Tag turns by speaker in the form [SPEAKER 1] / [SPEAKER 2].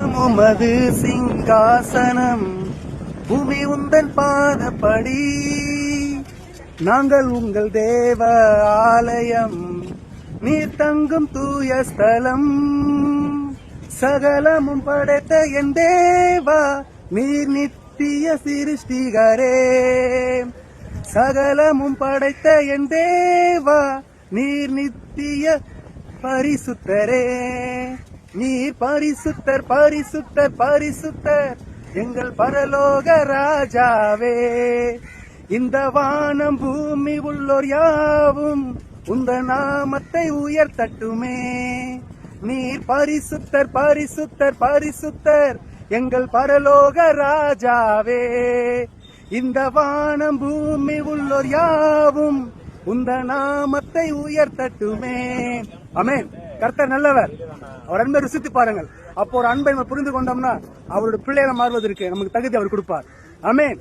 [SPEAKER 1] உமது சிங்காசனம் பூமி உந்தன் பாதப்படி. நாங்கள் உங்கள் தேவ ஆலயம் நீர் தங்கும் தூய ஸ்தலம். சகலமும் படைத்த என் தேவா நீர் நித்திய சிருஷ்டிகரே. சகலமும் படைத்த என் தேவா நீர் நித்திய பரிசுத்தரே. நீர் பரிசுத்தர் பரிசுத்தர் பரிசுத்தர். எங்கள் பரலோக ராஜாவே. இந்த வானம் பூமி உள்ளோர் யாவும் உந்த நாமத்தை உயர்த்தட்டுமே. நீர் பரிசுத்தர் பரிசுத்தர் பரிசுத்தர். எங்கள் பரலோக ராஜாவே. இந்த வானம் பூமி உள்ளோர் யாவும் உந்த நாமத்தை உயர்த்தட்டுமே. அமேன் கர்த்தர் நல்லவர். அவர் அன்பை ருசித்து பாருங்கள். அப்போ ஒரு அன்பை நம்ம புரிந்து கொண்டோம்னா அவருடைய பிள்ளைகளை மாறுவதற்கு நமக்கு தகுதி அவர் கொடுப்பார். அமேன்